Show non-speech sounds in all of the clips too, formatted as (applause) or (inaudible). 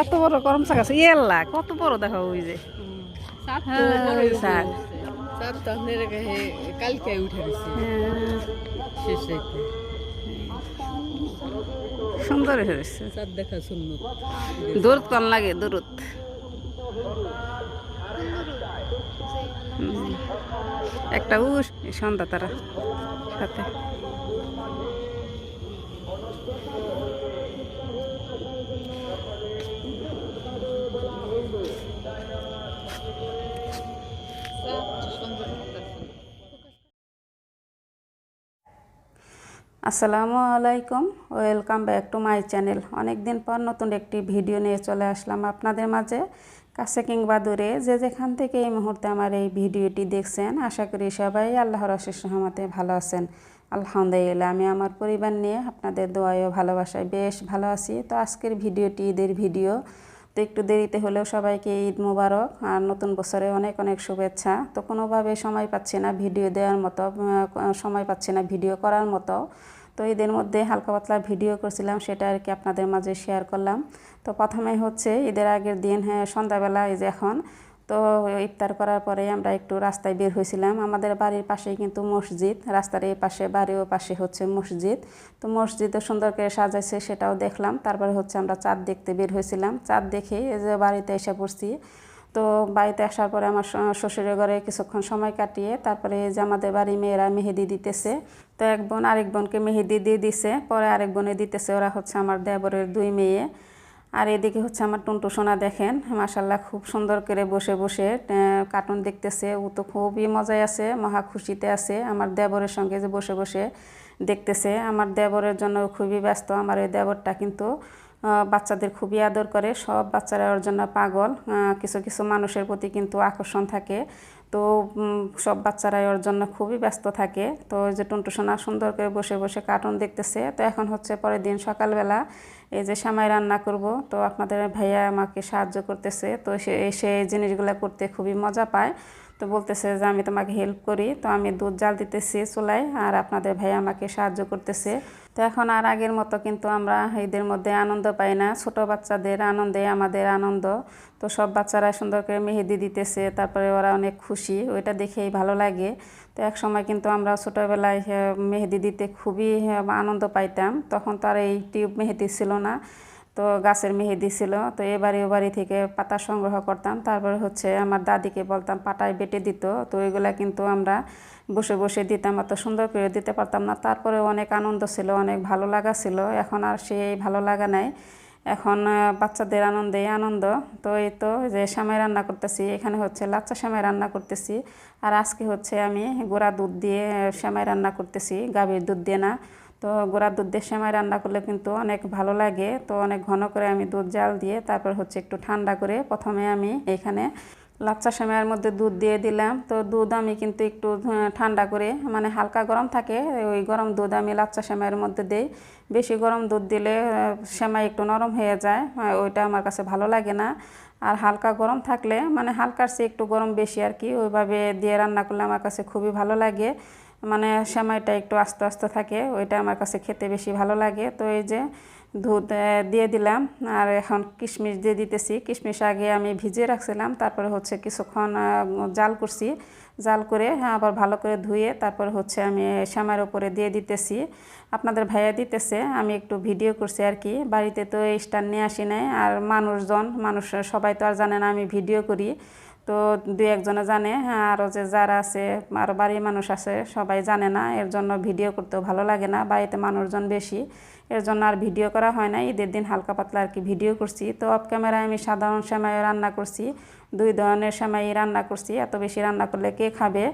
এত বড় করম শাক আছে। ইয়েল্লা কত বড় দেখো ওই যে। হ্যাঁ, শাক চার তো আপনার কালকে উঠে গেছে। হ্যাঁ, শেষ। সুন্দর হয়েছে দূরত কম লাগে দূরত। একটা উস সন্ধ্যা তারা সাথে। আসসালামু আলাইকুম। Welcome back to my channel অনেক দিন পর নতুন একটি ভিডিও নিয়ে চলে আসলাম আপনাদের মাঝে। কাছে কিংবা দূরে যে যেখান থেকে এই মুহূর্তে আমার এই ভিডিওটি দেখছেন, আশা করি সবাই আল্লাহর অশেষ রহমতে ভালো আছেন। আলহামদুলিল্লাহ, আমি আমার পরিবার নিয়ে আপনাদের দোয়ায় ও ভালোবাসায় বেশ ভালো আছি। তো আজকের ভিডিওটি ঈদের ভিডিও তো একটু দেরিতে হলেও সবাইকে ঈদ মোবারক আর নতুন বছরে অনেক অনেক শুভেচ্ছা। তো কোনোভাবে সময় পাচ্ছি না ভিডিও দেওয়ার মতো সময় পাচ্ছি না ভিডিও করার মতো। তো ঈদের মধ্যে হালকা পাতলা ভিডিও করছিলাম, সেটা আর কি আপনাদের মাঝে শেয়ার করলাম। তো প্রথমে হচ্ছে ঈদের আগের দিন হ্যাঁ সন্ধ্যাবেলা এই যে এখন, তো ইফতার করার পরে আমরা একটু রাস্তায় বের হয়েছিলাম। আমাদের বাড়ির পাশেই কিন্তু মসজিদ, রাস্তার এই পাশে, বাড়ির পাশে হচ্ছে মসজিদ। তো মসজিদও সুন্দর করে সাজাইছে, সেটাও দেখলাম। তারপরে হচ্ছে আমরা চাঁদ দেখতে বের হয়েছিলাম। চাঁদ দেখে এই যে বাড়িতে এসে পড়ছি। তো বাড়িতে আসার পরে আমার শ্বশুরের ঘরে কিছুক্ষণ সময় কাটিয়ে তারপরে যে আমাদের বাড়ি মেয়েরা মেহেদি দিতেছে, তো এক বোন আরেক বোনকে মেহেদি দিয়ে দিছে, পরে আরেক বোনে দিতেছে, ওরা হচ্ছে আমার দেবরের দুই মেয়ে। আর এদিকে হচ্ছে আমার টুনটু সোনা দেখেন মাসাল্লাহ খুব সুন্দর করে বসে বসে কার্টুন দেখতেছে, ও তো খুবই মজায় আছে, মহা খুশিতে আছে, আমার দেবরের সঙ্গে যে বসে বসে দেখতেছে, আমার দেবরের জন্য খুবই ব্যস্ত, আমার এই দেবরটা কিন্তু বাচ্চাদের খুবই আদর করে। সব বাচ্চারা ওর জন্য পাগল। কিছু কিছু মানুষের প্রতি কিন্তু আকর্ষণ থাকে। তো সব বাচ্চারাই ওর জন্য খুবই ব্যস্ত থাকে। তো যে টুনটু সোনা সুন্দর করে বসে বসে কার্টুন দেখতেছে। তো এখন হচ্ছে পরের দিন সকালবেলা এই যে সামাই রান্না করব। তো আপনাদের ভাইয়া আমাকে সাহায্য করতেছে। তো সে সে এই জিনিসগুলো করতে খুবই মজা পায়। তো বলতেছে যে আমি তোমাকে হেল্প করি। তো আমি দুধ জাল দিতেছি চুলায় আর আপনাদের ভাই আমাকে সাহায্য করতেছে। তো এখন আর আগের মতো কিন্তু আমরা ঈদের মধ্যে আনন্দ পাই না। ছোট বাচ্চাদের আনন্দে আমাদের আনন্দ। তো সব বাচ্চারা সুন্দর করে মেহেদি দিতেছে, তারপরে ওরা অনেক খুশি। ওইটা দেখেই ভালো লাগে। তো এক সময় কিন্তু আমরা ছোটোবেলায় মেহেদি দিতে খুবই আনন্দ পাইতাম। তখন তো আর এই টিউব মেহেদি ছিল না। তো গাছের মেহেদি ছিল। তো এবারে ও বাড়ি থেকে পাতা সংগ্রহ করতাম। তারপরে হচ্ছে আমার দাদিকে বলতাম, পাটায় বেটে দিত। তো ওইগুলা কিন্তু আমরা বসে বসে দিতাম, অত সুন্দর করে দিতে পারতাম না। তারপরে অনেক আনন্দ ছিল, অনেক ভালো লাগা ছিল। এখন আর সেই ভালো লাগা নাই। এখন বাচ্চাদের আনন্দে আনন্দ। তো এই তো যে সামাই রান্না করতেছি, এখানে হচ্ছে লাচ্চা সামাই রান্না করতেছি। আর আজকে হচ্ছে আমি গোড়া দুধ দিয়ে সামাই রান্না করতেছি, গাভীর দুধ দিয়ে না। তো গোড়া দুধ দিয়ে সেমাই রান্না করলে কিন্তু অনেক ভালো লাগে। তো অনেক ঘন করে আমি দুধ জাল দিয়ে তারপর হচ্ছে একটু ঠান্ডা করে প্রথমে আমি এখানে লাচ্চা সেমাইয়ের মধ্যে দুধ দিয়ে দিলাম। তো দুধ আমি কিন্তু একটু ঠান্ডা করে মানে হালকা গরম থাকে, ওই গরম দুধ আমি লাচ্চা সেমাইয়ের মধ্যে দিই। বেশি গরম দুধ দিলে সেমাই একটু নরম হয়ে যায় ওইটা আমার কাছে ভালো লাগে না। আর হালকা গরম থাকলে মানে হালকার চেয়ে একটু গরম বেশি আর কি, ওইভাবে দিয়ে রান্না করলে আমার কাছে খুবই ভালো লাগে। মানে সেমাইটা একটু আস্তে আস্তে থাকে ওইটা আমার কাছে খেতে বেশি ভালো লাগে। তো এই যে দুধ দিয়ে দিলাম আর এখন কিশমিশ দিয়ে দিতেছি। কিশমিশ আগে আমি ভিজিয়ে রাখছিলাম তারপরে হচ্ছে কিছুক্ষণ জাল করছি। জাল করে হ্যাঁ, আবার ভালো করে ধুয়ে তারপরে হচ্ছে আমি শ্যামার উপরে দিয়ে দিতেছি। আপনাদের ভাইয়া দিতেছে আমি একটু ভিডিও করছি আর কি। বাড়িতে তো এই স্ট্যান্ড নিয়ে আসি নাই আর মানুষজন মানুষ সবাই তো আর জানে না আমি ভিডিও করি। তো দু একজনে জানে হ্যাঁ আরও যে যারা আছে আরও বাড়ির মানুষ আছে, সবাই জানে না। এর জন্য ভিডিও করতেও ভালো লাগে না, বাড়িতে মানুষজন বেশি। এর জন্য আর ভিডিও করা হয় না, ঈদের দিন হালকা পাতলা আর কি ভিডিও করছি। তো অফ ক্যামেরায় আমি সাধারণ সেমাই রান্না করছি, দুই ধরনের সেমাই রান্না করছি। এত বেশি রান্না করলে কে খাবে?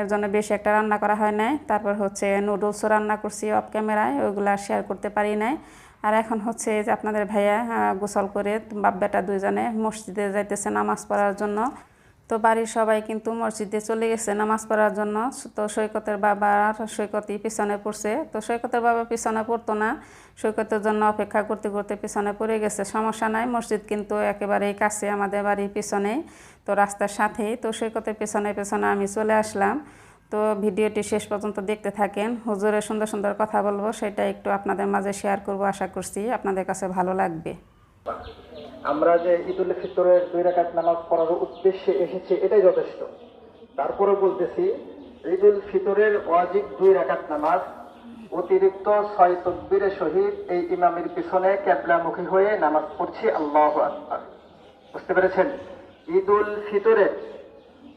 এর জন্য বেশি একটা রান্না করা হয় নাই। তারপর হচ্ছে নুডলসও রান্না করছি অফ ক্যামেরায় ওইগুলো শেয়ার করতে পারি নাই। আর এখন হচ্ছে যে আপনাদের ভাইয়া গোসল করে বাপ বেটা দুইজনে মসজিদে যাইতেছে নামাজ পড়ার জন্য। তো বাড়ির সবাই কিন্তু মসজিদে চলে গেছে নামাজ পড়ার জন্য। তো সৈকতের বাবা সৈকতই পিছনে পড়ছে। তো সৈকতের বাবা পিছনে পড়তো না। সৈকতের জন্য অপেক্ষা করতে করতে পিছনে পড়ে গেছে। সমস্যা নাই, মসজিদ কিন্তু একেবারেই কাছে আমাদের বাড়ির পিছনেই, তো রাস্তার সাথেই। তো সৈকতের পেছনে পেছনে আমি চলে আসলাম। তো ভিডিওটি শেষ পর্যন্ত দেখতে থাকেন। হুজুরের সুন্দর সুন্দর কথা বলব, সেটা একটু আপনাদের মাঝে শেয়ার করব, আশা করছি আপনাদের কাছে ভালো লাগবে। আমরা যে ঈদ উল ফিতরের দুই রাকাত নামাজ পড়ার উদ্দেশ্যে এসেছি, এটাই যথেষ্ট। তারপরে বলতেছি ঈদ উল ফিতরের ওয়াজিব দুই রাকাত নামাজ, অতিরিক্ত ছয় তকবীরের সহিত এই ইমামের পিছনে ক্যাবলামুখী হয়ে নামাজ পড়ছি, আল্লাহ বুঝতে পেরেছেন? ঈদ উল ফিতরের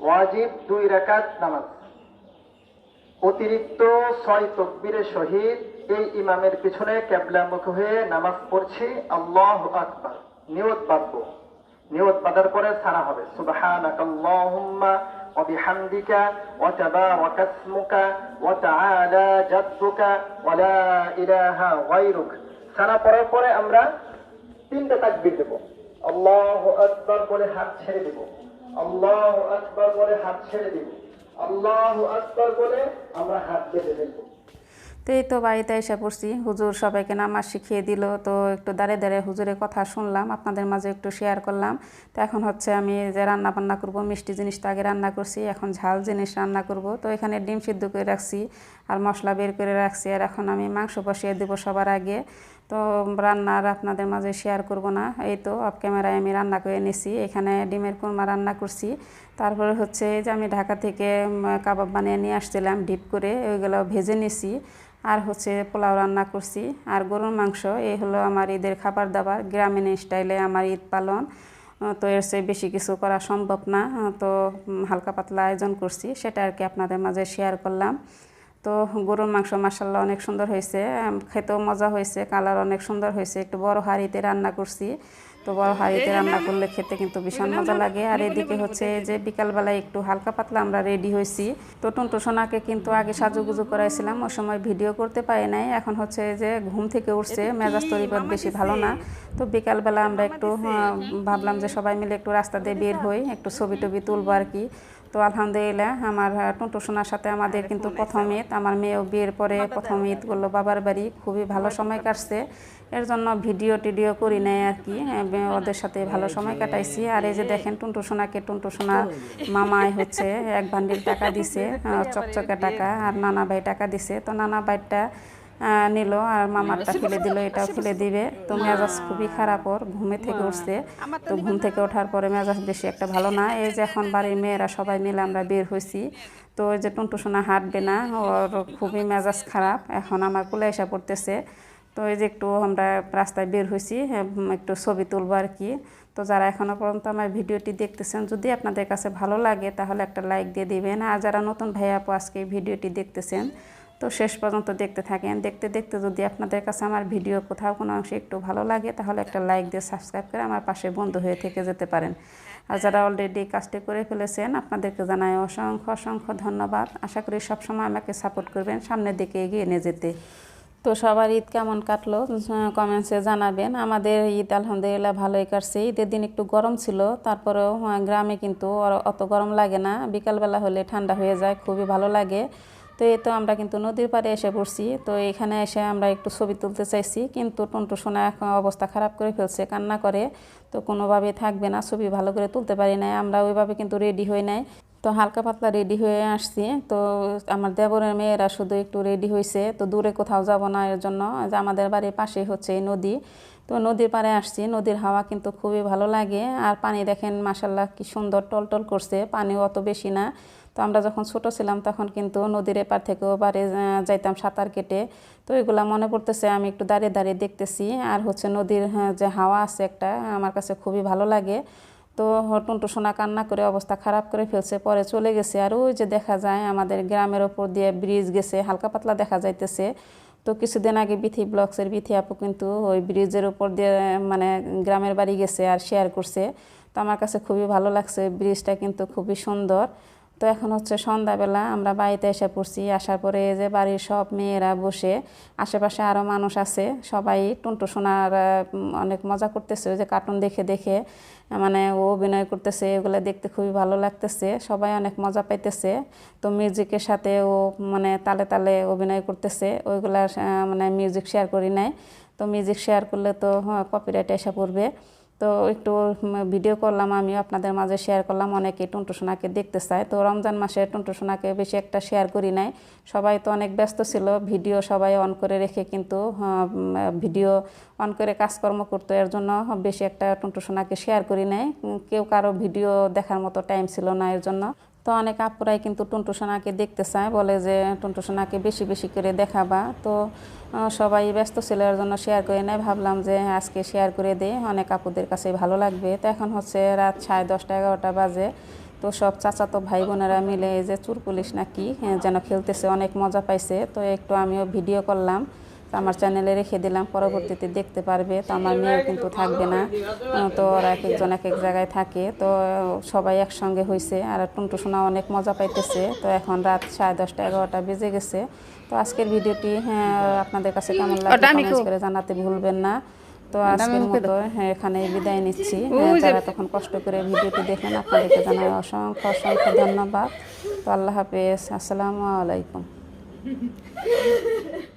ওয়াজিব দুই রাকাত নামাজ। অতিরিক্ত ছয় তকবীরের সহিত এই ইমামের পিছনে ক্যাবলামুখী হয়ে নামাজ পড়ছি। আল্লাহ আকবার। নিয়ত বাঁধব। নিয়ত বাঁধার পরে সানা হবে। সুবহানাক আল্লাহুম্মা ওয়া বিহামদিকা ওয়া তাবারাকা ইসমুকা ওয়া তাআলা জাদ্দুকা ওয়া লা ইলাহা গায়রুক। সানা পড়ার পরে আমরা তিনটা তাকবীর দেব। আল্লাহু আকবার বলে হাত ছেড়ে দেব। আল্লাহু আকবার বলে হাত ছেড়ে দেব। তো এই তো বাড়িতে এসে পড়ছি। হুজুর সবাইকে নামাজ শিখিয়ে দিল। তো একটু দাঁড়িয়ে দাঁড়িয়ে হুজুরের কথা শুনলাম, আপনাদের মাঝে একটু শেয়ার করলাম। তো এখন হচ্ছে আমি যে রান্না বান্না করব, মিষ্টি জিনিসটা আগে রান্না করছি, এখন ঝাল জিনিস রান্না করব। তো এখানে ডিম সিদ্ধ করে রাখছি আর মশলা বের করে রাখছি। আর এখন আমি মাংস বসিয়ে দেবো সবার আগে। তো রান্নার আপনাদের মাঝে শেয়ার করব না। এই তো অফ ক্যামেরায় আমি রান্না করে নিছি। এখানে ডিমের কুরমা রান্না করছি। তারপরে হচ্ছে যে আমি ঢাকা থেকে কাবাব বানিয়ে নিয়ে আসছিলাম, ডিপ করে ওইগুলো ভেজে নিছি। আর হচ্ছে পোলাও রান্না করছি। আর গরুর মাংস, এই হলো আমার ঈদের খাবার দাবার। গ্রামীণ স্টাইলে আমার ঈদ পালন। তো এর চেয়ে বেশি কিছু করা সম্ভব না। তো হালকা পাতলা আয়োজন করছি। সেটা আর কি আপনাদের মাঝে শেয়ার করলাম। তো গরুর মাংস মাসাল্লাহ অনেক সুন্দর হয়েছে খেতেও মজা হয়েছে, কালার অনেক সুন্দর হয়েছে, একটু বড় হাঁড়িতে রান্না করছি। তো বড় হাঁড়িতে রান্না করলে খেতে কিন্তু ভীষণ মজা লাগে। আর এদিকে হচ্ছে যে বিকালবেলায় একটু হালকা পাতলা আমরা রেডি হয়েছি। তো টুনটু সোনাকে কিন্তু আগে সাজুগুজু করাইছিলাম ওই সময় ভিডিও করতে পারি নাই। এখন হচ্ছে যে ঘুম থেকে উঠছে মেজাজ তরিপথ বেশি ভালো না। তো বিকালবেলা আমরা একটু ভাবলাম যে সবাই মিলে একটু রাস্তা দিয়ে বের হই একটু ছবি টবি তুলবো আর কি। তো আলহামদুলিল্লাহ আমার আহ, টুনটু সোনার সাথে আমাদের কিন্তু প্রথম ঈদ। আমার মেয়েও বিয়ের পরে প্রথম ঈদ করল বাবার বাড়ি খুবই ভালো সময় কাটছে। এর জন্য ভিডিও টিডিও করি নাই আর কি। ওদের সাথে ভালো সময় কাটাইছি। আর এই যে দেখেন টুনটু সোনাকে, টুনটু সোনার মামাই হচ্ছে, এক বান্ডিল টাকা দিছে চকচকে টাকা, আর নানা ভাই টাকা দিছে। তো নানা ভাইটা নিল, আর মামারটা ফেলে দিল, এটাও ফেলে দিবে। তো মেজাজ খুবই খারাপ ওর, ঘুমে থেকে উঠছে। তো ঘুম থেকে ওঠার পরে মেজাজ বেশি একটা ভালো না। এই যে এখন বাড়ির মেয়েরা সবাই মিলে আমরা বের হয়েছি তো ওই যে টুনটু সোনা হাঁটবে না, ওর খুবই মেজাজ খারাপ। এখন আমার কুলে এসে পড়তেছে। তো এই যে একটু আমরা রাস্তায় বের হয়েছি একটু ছবি তুলবো আর কি। তো যারা এখনও পর্যন্ত আমার ভিডিওটি দেখতেছেন, যদি আপনাদের কাছে ভালো লাগে, তাহলে একটা লাইক দিয়ে দিবেন। আর যারা নতুন ভাই আপু আজকে ভিডিওটি দেখতেছেন, তো শেষ পর্যন্ত দেখতে থাকেন। দেখতে দেখতে যদি আপনাদের কাছে আমার ভিডিও কোথাও কোনো অংশে একটু ভালো লাগে, তাহলে একটা লাইক দিয়ে সাবস্ক্রাইব করে আমার পাশে বন্ধু হয়ে থেকে যেতে পারেন। আর যারা অলরেডি কাজটি করে ফেলেছেন, আপনাদেরকে জানাই অসংখ্য অসংখ্য ধন্যবাদ। আশা করি সবসময় আমাকে সাপোর্ট করবেন, সামনের দিকে এগিয়ে নিয়ে যেতে। তো সবার ঈদ কেমন কাটলো? কমেন্টসে জানাবেন। আমাদের ঈদ আলহামদুলিল্লাহ ভালোই কাটছে। ঈদের দিন একটু গরম ছিল, তারপরেও গ্রামে কিন্তু অত গরম লাগে না। বিকালবেলা হলে ঠান্ডা হয়ে যায়, খুবই ভালো লাগে। তো এই তো আমরা কিন্তু নদীর পাড়ে এসে পড়ছি। তো এখানে এসে আমরা একটু ছবি তুলতে চাইছি। কিন্তু টন্টু এখন অবস্থা খারাপ করে ফেলছে, কান্না করে। তো কোনোভাবেই থাকবে না, ছবি ভালো করে তুলতে পারি নাই। আমরা ওইভাবে কিন্তু রেডি হই নাই। তো হালকা পাতলা রেডি হয়ে আসছি। তো আমার দেবরের মেয়েরা শুধু একটু রেডি হয়েছে তো দূরে কোথাও যাব না এর জন্য। যে আমাদের বাড়ির পাশেই হচ্ছে নদী। তো নদীর পাড়ে আসছি নদীর হাওয়া কিন্তু খুবই ভালো লাগে। আর পানি দেখেন মাসাল্লাহ কি সুন্দর টলটল করছে পানিও অত বেশি না। তো আমরা যখন ছোট ছিলাম তখন কিন্তু নদীর এপার থেকেও বাড়ি যাইতাম সাঁতার কেটে। তো এগুলা মনে পড়তেছে আমি একটু দাঁড়িয়ে দাঁড়িয়ে দেখতেছি। আর হচ্ছে নদীর হ্যাঁ, যে হাওয়া আছে একটা আমার কাছে খুবই ভালো লাগে। তো টুনটু সোনা কান্না করে অবস্থা খারাপ করে ফেলছে, পরে চলে গেছে। আর ওই যে দেখা যায় আমাদের গ্রামের ওপর দিয়ে ব্রিজ গেছে, হালকা পাতলা দেখা যাইতেছে। তো কিছুদিন আগে বিথি ব্লকসের বিথি আপু কিন্তু ওই ব্রিজের ওপর দিয়ে মানে গ্রামের বাড়ি গেছে আর শেয়ার করছে। তো আমার কাছে খুবই ভালো লাগছে, ব্রিজটা কিন্তু খুবই সুন্দর। তো এখন হচ্ছে সন্ধ্যাবেলা আমরা বাড়িতে এসে পড়ছি। আসার পরে যে বাড়ির সব মেয়েরা বসে, আশেপাশে আরও মানুষ আছে। সবাই টুনটু সোনার অনেক মজা করতেছে। যে কার্টুন দেখে দেখে মানে ও অভিনয় করতেছে, এগুলো দেখতে খুবই ভালো লাগতেছে। সবাই অনেক মজা পাইতেছে। তো মিউজিকের সাথে ও মানে তালে তালে অভিনয় করতেছে। ওইগুলা মানে মিউজিক শেয়ার করি নাই। তো মিউজিক শেয়ার করলে তো কপিরাইট এসে পড়বে। তো একটু ভিডিও করলাম আমি আপনাদের মাঝে শেয়ার করলাম। অনেকে টুন্টু সোনাকে দেখতে চায়। তো রমজান মাসে টুন্টু সোনাকে বেশি একটা শেয়ার করি নাই। সবাই তো অনেক ব্যস্ত ছিল ভিডিও সবাই অন করে রেখে কিন্তু ভিডিও অন করে কাজকর্ম করতো। এর জন্য বেশি একটা টুন্টু সোনাকে শেয়ার করি নাই। কেউ কারও ভিডিও দেখার মতো টাইম ছিল না এর জন্য। তো অনেক আপুরাই কিন্তু টুন্টু সোনাকে দেখতে চায় বলে যে টুন্টু সোনাকে বেশি বেশি করে দেখাবা। তো সবাই ব্যস্ত ছিল এর জন্য শেয়ার করে নেয়। ভাবলাম যে আজকে শেয়ার করে দে অনেক আপুদের কাছে ভালো লাগবে। তো এখন হচ্ছে রাত সাড়ে দশটা এগারোটা বাজে। তো সব চাচাতো ভাই বোনেরা মিলে এই যে চুর পুলিশ নাকি হ্যাঁ, যেন খেলতেছে অনেক মজা পাইছে। তো একটু আমিও ভিডিও করলাম। তো আমার চ্যানেলে রেখে দিলাম পরবর্তীতে দেখতে পারবে। তো আমার মেয়েও কিন্তু থাকবে না। তো ওরা এক একজন এক এক জায়গায় থাকে। তো সবাই একসঙ্গে হয়েছে আর টুনটু সোনা অনেক মজা পাইতেছে। তো এখন রাত সাড়ে দশটা এগারোটা বেজে গেছে। তো আজকের ভিডিওটি হ্যাঁ আপনাদের কাছে কেমন লাগে কমেন্টস করে জানাতে ভুলবেন না। তো আজকের মতো হ্যাঁ এখানে বিদায় নিচ্ছি। হ্যাঁ, যারা তখন কষ্ট করে ভিডিওটি দেখেন আপনাদেরকে জানাই অসংখ্য অসংখ্য ধন্যবাদ। তো আল্লাহ হাফেজ। আসসালামু আলাইকুম। (laughs)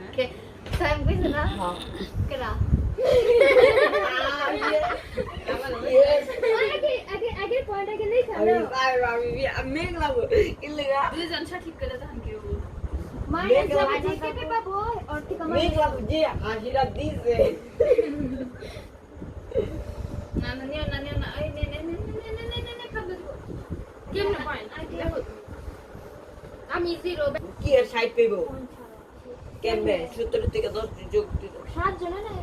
Oke. Sayang gue senang. Kenal. Meghla बुझे हाजिरा दी से কি আর সাইড পেব? সত্তর থেকে দশ যোগ সাত জন না?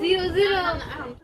Zero zero.